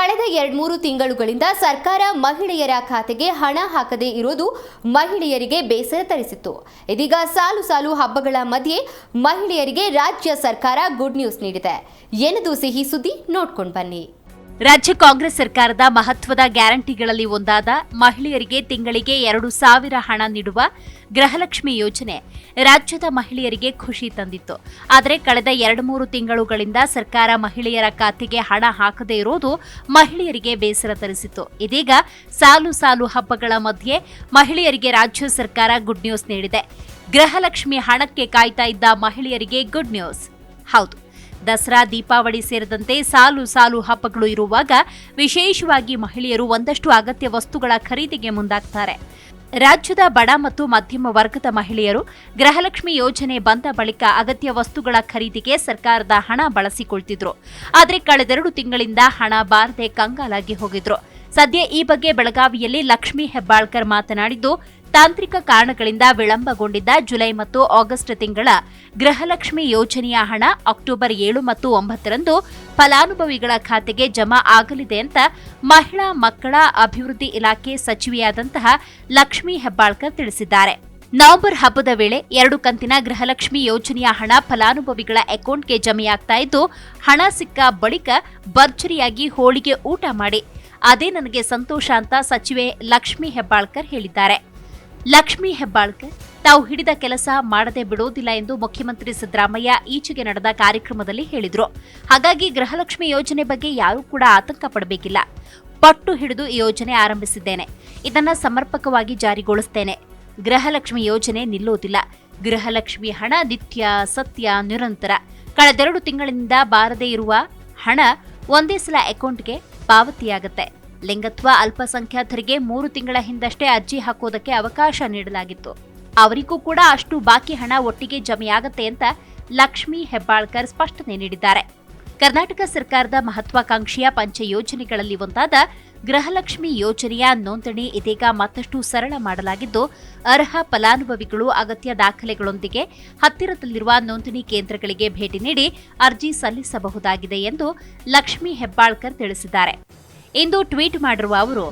ಕಳೆದ ಎರಡ್ಮೂರು ತಿಂಗಳುಗಳಿಂದ ಸರ್ಕಾರ ಮಹಿಳೆಯರ ಖಾತೆಗೆ ಹಣ ಹಾಕದೇ ಇರೋದು ಮಹಿಳೆಯರಿಗೆ ಬೇಸರ ತರಿಸಿತ್ತು. ಇದೀಗ ಸಾಲು ಸಾಲು ಹಬ್ಬಗಳ ಮಧ್ಯೆ ಮಹಿಳೆಯರಿಗೆ ರಾಜ್ಯ ಸರ್ಕಾರ ಗುಡ್ ನ್ಯೂಸ್ ನೀಡಿದೆ. ಏನದು ಸಿಹಿ ಸುದ್ದಿ? ನೋಡ್ಕೊಂಡು ಬನ್ನಿ. ರಾಜ್ಯ ಕಾಂಗ್ರೆಸ್ ಸರ್ಕಾರದ ಮಹತ್ವದ ಗ್ಯಾರಂಟಿಗಳಲ್ಲಿ ಒಂದಾದ ಮಹಿಳೆಯರಿಗೆ ತಿಂಗಳಿಗೆ ಎರಡು ಸಾವಿರ ಹಣ ನೀಡುವ ಗೃಹಲಕ್ಷ್ಮಿ ಯೋಜನೆ ರಾಜ್ಯದ ಮಹಿಳೆಯರಿಗೆ ಖುಷಿ ತಂದಿತ್ತು. ಆದರೆ ಕಳೆದ ಎರಡು ಮೂರು ತಿಂಗಳುಗಳಿಂದ ಸರ್ಕಾರ ಮಹಿಳೆಯರ ಖಾತೆಗೆ ಹಣ ಹಾಕದೇ ಇರೋದು ಮಹಿಳೆಯರಿಗೆ ಬೇಸರ ತರಿಸಿತ್ತು. ಇದೀಗ ಸಾಲು ಸಾಲು ಹಬ್ಬಗಳ ಮಧ್ಯೆ ಮಹಿಳೆಯರಿಗೆ ರಾಜ್ಯ ಸರ್ಕಾರ ಗುಡ್ ನ್ಯೂಸ್ ನೀಡಿದೆ. ಗೃಹಲಕ್ಷ್ಮಿ ಹಣಕ್ಕೆ ಕಾಯ್ತಾ ಇದ್ದ ಮಹಿಳೆಯರಿಗೆ ಗುಡ್ ನ್ಯೂಸ್. ಹೌದು. ದಸರಾ, ದೀಪಾವಳಿ ಸೇರಿದಂತೆ ಸಾಲು ಸಾಲು ಹಬ್ಬಗಳು ಇರುವಾಗ ವಿಶೇಷವಾಗಿ ಮಹಿಳೆಯರು ಒಂದಷ್ಟು ಅಗತ್ಯ ವಸ್ತುಗಳ ಖರೀದಿಗೆ ಮುಂದಾಗ್ತಾರೆ. ರಾಜ್ಯದ ಬಡ ಮತ್ತು ಮಧ್ಯಮ ವರ್ಗದ ಮಹಿಳೆಯರು ಗೃಹಲಕ್ಷ್ಮಿ ಯೋಜನೆ ಬಂದ ಬಳಿಕ ಅಗತ್ಯ ವಸ್ತುಗಳ ಖರೀದಿಗೆ ಸರ್ಕಾರದ ಹಣ ಬಳಸಿಕೊಳ್ತಿದ್ರು. ಆದರೆ ಕಳೆದೆರಡು ತಿಂಗಳಿಂದ ಹಣ ಬಾರದೆ ಕಂಗಾಲಾಗಿ ಹೋಗಿದ್ರು. ಸದ್ಯ ಈ ಬಗ್ಗೆ ಬೆಳಗಾವಿಯಲ್ಲಿ ಲಕ್ಷ್ಮೀ ಹೆಬ್ಬಾಳ್ಕರ್ ಮಾತನಾಡಿದ್ದು, ತಾಂತ್ರಿಕ ಕಾರಣಗಳಿಂದ ವಿಳಂಬಗೊಂಡಿದ್ದ ಜುಲೈ ಮತ್ತು ಆಗಸ್ಟ್ ತಿಂಗಳ ಗೃಹಲಕ್ಷ್ಮಿ ಯೋಜನೆಯ ಹಣ ಅಕ್ಟೋಬರ್ ಏಳು ಮತ್ತು ಒಂಬತ್ತರಂದು ಫಲಾನುಭವಿಗಳ ಖಾತೆಗೆ ಜಮಾ ಆಗಲಿದೆ ಅಂತ ಮಹಿಳಾ ಮಕ್ಕಳ ಅಭಿವೃದ್ಧಿ ಇಲಾಖೆ ಸಚಿವೆಯಾದಂತಹ ಲಕ್ಷ್ಮೀ ಹೆಬ್ಬಾಳ್ಕರ್ ತಿಳಿಸಿದ್ದಾರೆ. ನವೆಂಬರ್ ಹಬ್ಬದ ವೇಳೆ ಎರಡು ಕಂತಿನ ಗೃಹಲಕ್ಷ್ಮಿ ಯೋಜನೆಯ ಹಣ ಫಲಾನುಭವಿಗಳ ಅಕೌಂಟ್ಗೆ ಜಮೆಯಾಗ್ತಾ ಇದ್ದು, ಹಣ ಸಿಕ್ಕ ಬಳಿಕ ಭರ್ಜರಿಯಾಗಿ ಹೋಳಿಗೆ ಊಟ ಮಾಡಿ ಅದೇ ನನಗೆ ಸಂತೋಷ ಅಂತ ಸಚಿವೆ ಲಕ್ಷ್ಮಿ ಹೆಬ್ಬಾಳ್ಕರ್ ಹೇಳಿದ್ದಾರೆ. ಲಕ್ಷ್ಮಿ ಹೆಬ್ಬಾಳ್ಕರ್, ತಾವು ಹಿಡಿದ ಕೆಲಸ ಮಾಡದೆ ಬಿಡೋದಿಲ್ಲ ಎಂದು ಮುಖ್ಯಮಂತ್ರಿ ಸಿದ್ದರಾಮಯ್ಯ ಈಚೆಗೆ ನಡೆದ ಕಾರ್ಯಕ್ರಮದಲ್ಲಿ ಹೇಳಿದರು. ಹಾಗಾಗಿ ಗೃಹಲಕ್ಷ್ಮಿ ಯೋಜನೆ ಬಗ್ಗೆ ಯಾರೂ ಕೂಡ ಆತಂಕ ಪಡಬೇಕಿಲ್ಲ. ಪಟ್ಟು ಹಿಡಿದು ಈ ಯೋಜನೆ ಆರಂಭಿಸಿದ್ದೇನೆ. ಇದನ್ನ ಸಮರ್ಪಕವಾಗಿ ಜಾರಿಗೊಳಿಸ್ತೇನೆ. ಗೃಹಲಕ್ಷ್ಮಿ ಯೋಜನೆ ನಿಲ್ಲೋದಿಲ್ಲ. ಗೃಹಲಕ್ಷ್ಮಿ ಹಣ ನಿತ್ಯ, ಸತ್ಯ, ನಿರಂತರ. ಕಳೆದೆರಡು ತಿಂಗಳಿನಿಂದ ಬಾರದೇ ಇರುವ ಹಣ ಒಂದೇ ಸಲ ಅಕೌಂಟ್ಗೆ ಪಾವತಿಯಾಗುತ್ತೆ. ಲಿಂಗತ್ವ ಅಲ್ಪಸಂಖ್ಯಾತರಿಗೆ ಮೂರು ತಿಂಗಳ ಹಿಂದಷ್ಟೇ ಅರ್ಜಿ ಹಾಕೋದಕ್ಕೆ ಅವಕಾಶ ನೀಡಲಾಗಿತ್ತು. ಅವರಿಗೂ ಕೂಡ ಅಷ್ಟು ಬಾಕಿ ಹಣ ಒಟ್ಟಿಗೆ ಜಮೆಯಾಗತ್ತೆ ಅಂತ ಲಕ್ಷ್ಮೀ ಹೆಬ್ಬಾಳ್ಕರ್ ಸ್ಪಷ್ಟನೆ ನೀಡಿದ್ದಾರೆ. ಕರ್ನಾಟಕ ಸರ್ಕಾರದ ಮಹತ್ವಾಕಾಂಕ್ಷೆಯ ಪಂಚ ಯೋಜನೆಗಳಲ್ಲಿ ಒಂದಾದ ಗೃಹಲಕ್ಷ್ಮಿ ಯೋಜನೆಯ ನೋಂದಣಿ ಇದೀಗ ಮತ್ತಷ್ಟು ಸರಳ ಮಾಡಲಾಗಿದ್ದು, ಅರ್ಹ ಫಲಾನುಭವಿಗಳು ಅಗತ್ಯ ದಾಖಲೆಗಳೊಂದಿಗೆ ಹತ್ತಿರದಲ್ಲಿರುವ ನೋಂದಣಿ ಕೇಂದ್ರಗಳಿಗೆ ಭೇಟಿ ನೀಡಿ ಅರ್ಜಿ ಸಲ್ಲಿಸಬಹುದಾಗಿದೆ ಎಂದು ಲಕ್ಷ್ಮಿ ಹೆಬ್ಬಾಳ್ಕರ್ ತಿಳಿಸಿದ್ದಾರೆ. ಇಂದು ಟ್ವೀಟ್ ಮಾಡಿರುವ ಅವರು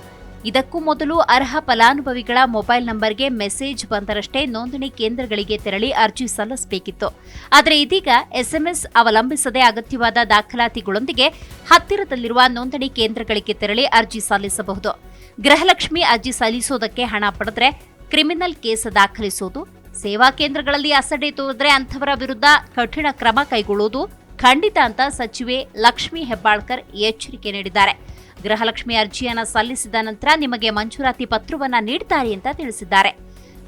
ಇದಕ್ಕೂ ಮೊದಲು ಅರ್ಹ ಫಲಾನುಭವಿಗಳ ಮೊಬೈಲ್ ನಂಬರ್ಗೆ ಮೆಸೇಜ್ ಬಂದರಷ್ಟೇ ನೋಂದಣಿ ಕೇಂದ್ರಗಳಿಗೆ ತೆರಳಿ ಅರ್ಜಿ ಸಲ್ಲಿಸಬೇಕಿತ್ತು. ಆದರೆ ಇದೀಗ ಎಸ್ಎಂಎಸ್ ಅವಲಂಬಿಸದೆ ಅಗತ್ಯವಾದ ದಾಖಲಾತಿಗಳೊಂದಿಗೆ ಹತ್ತಿರದಲ್ಲಿರುವ ನೋಂದಣಿ ಕೇಂದ್ರಗಳಿಗೆ ತೆರಳಿ ಅರ್ಜಿ ಸಲ್ಲಿಸಬಹುದು. ಗೃಹಲಕ್ಷ್ಮಿ ಅರ್ಜಿ ಸಲ್ಲಿಸೋದಕ್ಕೆ ಹಣ ಪಡೆದ್ರೆ ಕ್ರಿಮಿನಲ್ ಕೇಸ್ ದಾಖಲಿಸುವುದು ಸೇವಾ ಕೇಂದ್ರಗಳಲ್ಲಿ ಅಸಡ್ಡೆ ತೋರಿದ್ರೆ ಅಂಥವರ ವಿರುದ್ಧ ಕಠಿಣ ಕ್ರಮ ಕೈಗೊಳ್ಳುವುದು ಖಂಡಿತ ಅಂತ ಸಚಿವೆ ಲಕ್ಷ್ಮೀ ಹೆಬ್ಬಾಳ್ಕರ್ ಎಚ್ಚರಿಕೆ ನೀಡಿದ್ದಾರೆ. ಗೃಹಲಕ್ಷ್ಮಿ ಅರ್ಜಿಯನ್ನು ಸಲ್ಲಿಸಿದ ನಂತರ ನಿಮಗೆ ಮಂಜೂರಾತಿ ಪತ್ರವನ್ನ ನೀಡುತ್ತಾರೆ ಅಂತ ತಿಳಿಸಿದ್ದಾರೆ.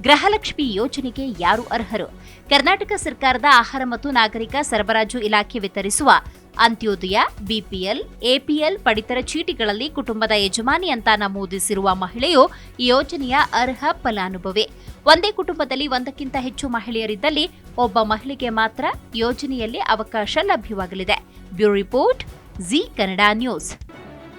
ಗೃಹಲಕ್ಷ್ಮಿ ಯೋಜನೆಗೆ ಯಾರು ಅರ್ಹರು? ಕರ್ನಾಟಕ ಸರ್ಕಾರದ ಆಹಾರ ಮತ್ತು ನಾಗರಿಕ ಸರಬರಾಜು ಇಲಾಖೆ ವಿತರಿಸುವ ಅಂತ್ಯೋದಯ, ಬಿಪಿಎಲ್, ಎಪಿಎಲ್ ಪಡಿತರ ಚೀಟಿಗಳಲ್ಲಿ ಕುಟುಂಬದ ಯಜಮಾನಿ ಅಂತ ನಮೂದಿಸಿರುವ ಮಹಿಳೆಯು ಈ ಯೋಜನೆಯ ಅರ್ಹ ಫಲಾನುಭವಿ. ಒಂದೇ ಕುಟುಂಬದಲ್ಲಿ ಒಂದಕ್ಕಿಂತ ಹೆಚ್ಚು ಮಹಿಳೆಯರಿದ್ದಲ್ಲಿ ಒಬ್ಬ ಮಹಿಳೆಗೆ ಮಾತ್ರ ಯೋಜನೆಯಲ್ಲಿ ಅವಕಾಶ ಲಭ್ಯವಾಗಲಿದೆ. Bureau report, Zee Kannada news.